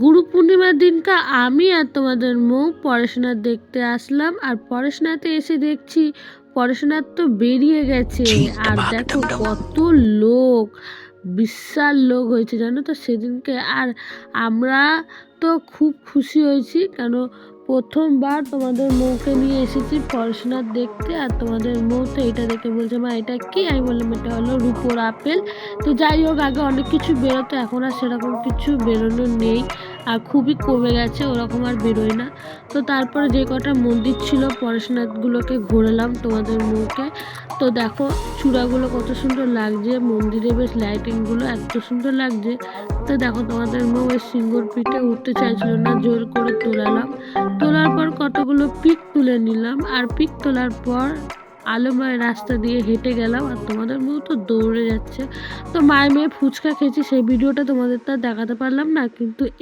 গুরু পূর্ণিমার দিনটা আমি আর তোমাদের মুখ পড়াশোনা দেখতে আসলাম আর পড়াশোনাতে এসে দেখছি পড়াশোনার তো বেরিয়ে গেছে। আর দেখো কত লোক বিশাল লোক হয়েছে জানো তো সেদিনকে। আর আমরা তো খুব খুশি হয়েছি কেন প্রথমবার তোমাদের মৌকে নিয়ে এসেছি পড়াশোনা দেখতে। আর তোমাদের মৌ তো এটা দেখে বলছে মা এটা কি? আমি বললাম এটা হলো রুপোর আপেল। তো যাই হোক আগে অনেক কিছু বেরোতো এখন আর সেরকম কিছু বেরোনো নেই। আর খুবই কমে গেছে, ওরকম আর বেরোয় না। তো তারপরে যে কটা মন্দির ছিল পড়াশোনাগুলোকে ঘোরালাম তোমাদের মুখে। তো দেখো, চূড়াগুলো কত সুন্দর লাগছে, মন্দিরে বেশ লাইটিংগুলো এত সুন্দর লাগছে। তো দেখো, তোমাদের মুখ ওই সিঙ্গুর পিঠে উঠতে চাইছিল না, জোর করে তোলালাম। তোলার পর কতগুলো পিক তুলে নিলাম, আর পিক তোলার পর আলোময় রাস্তা দিয়ে হেঁটে গেলাম, আর তোমাদের মৌ তো দৌড়ে যাচ্ছে। তো মায়ের মেয়ে ফুচকা খেয়েছি, সেই ভিডিওটা তোমাদের তো দেখাতে পারলাম না, কিন্তু